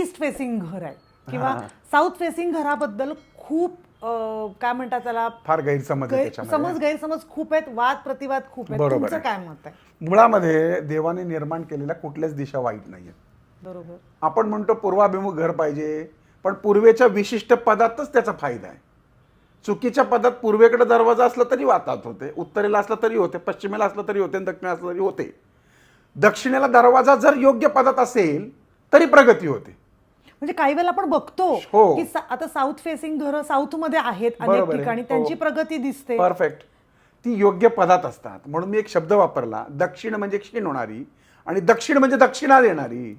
East facing घर आहे. किंवा साऊथ फेसिंग घराबद्दल खूप काय म्हणतात त्याला? फार गैरसमज आहे गैर- त्याच्यामध्ये. समज गैरसमज खूप आहेत वाद प्रतिवाद खूप आहेत. बरोबर तुमचं आहे. काय मत आहे? मुळामध्ये देवाने निर्माण केलेल्या कुठल्याच दिशा वाईट नाहीये बरोबर. आपण म्हणतो पूर्वाभिमुख घर पाहिजे पण पूर्वेच्या विशिष्ट पदातच त्याचा फायदा आहे. चुकीच्या पदात पूर्वेकडे दरवाजा असला तरी वातात होते उत्तरेला असला तरी होते पश्चिमेला असला तरी होते आणि दक्षिणेला असला तरी होते. दक्षिणेला दरवाजा जर योग्य पदात असेल तरी प्रगती होते. म्हणजे काही वेळेला आपण बघतो हो. की सा- आता साऊथ फेसिंग घर साऊथमध्ये आहेत अनेक बरोबर आहे. ठिकाणी हो. त्यांची प्रगती दिसते. परफेक्ट. ती योग्य पदात असतात. म्हणून मी एक शब्द वापरला दक्षिण म्हणजे क्षीण होणारी आणि दक्षिण म्हणजे दक्षिणा देणारी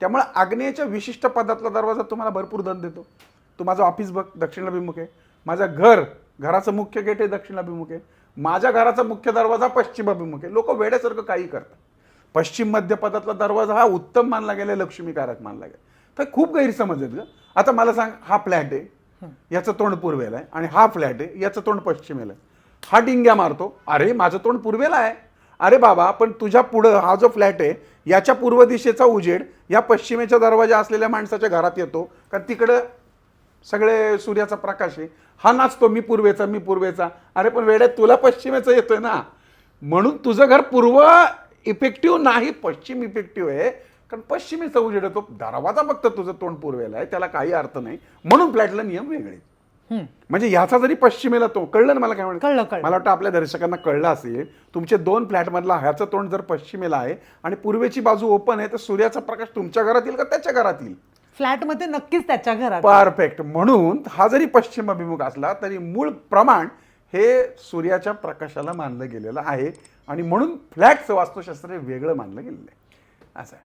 त्यामुळे आग्नेयच्या विशिष्ट पदातला दरवाजा तुम्हाला भरपूर दन देतो. तू माझं ऑफिस बघ दक्षिणाभिमुख आहे. माझं घर घराचं मुख्य गेट आहे दक्षिणाभिमुख आहे. माझ्या घराचा मुख्य दरवाजा पश्चिमाभिमुख आहे. लोक वेड्यासारखं काही करतात. पश्चिम मध्य पदातला दरवाजा हा उत्तम मानला गेला लक्ष्मीकारक मानला गेला. तर खूप गैरसमज आहेत ग. आता मला सांग हा फ्लॅट आहे याचं तोंड पूर्वेला आहे आणि हा फ्लॅट आहे याचं तोंड पश्चिमेला आहे. हा डिंग्या मारतो. अरे माझं तोंड पूर्वेला आहे. अरे बाबा पण तुझ्या पुढं हा जो फ्लॅट आहे याच्या पूर्व दिशेचा उजेड या पश्चिमेच्या दरवाजा असलेल्या माणसाच्या घरात येतो. कारण तिकडं सगळे सूर्याचा प्रकाश आहे. हा नाचतो मी पूर्वेचा मी पूर्वेचा. अरे पण वेड्यात तुला पश्चिमेचा येतोय ना. म्हणून तुझं घर पूर्व इफेक्टिव्ह नाही पश्चिम इफेक्टिव्ह आहे. कारण पश्चिमेचा उजेड येतो दरवाजा फक्त तुझं तोंड पूर्वेला आहे त्याला काही अर्थ नाही. म्हणून फ्लॅटला नियम वेगळे. म्हणजे याचा जरी पश्चिमेला तो कळलं ना मला काय म्हणत. मला वाटतं आपल्या दर्शकांना कळलं असेल तुमचे दोन फ्लॅटमधला ह्याचं तोंड जर पश्चिमेला आहे आणि पूर्वेची बाजू ओपन आहे तर सूर्याचा प्रकाश तुमच्या घरात येईल का त्याच्या घरात येईल फ्लॅटमध्ये नक्कीच त्याच्या घरात. परफेक्ट म्हणून हा जरी पश्चिम अभिमुख असला तरी मूळ प्रमाण हे सूर्याच्या प्रकाशाला मानलं गेलेलं आहे आणि म्हणून फ्लॅटचं वास्तुशास्त्र हे वेगळं मानलं गेलेलं आहे. असं आहे.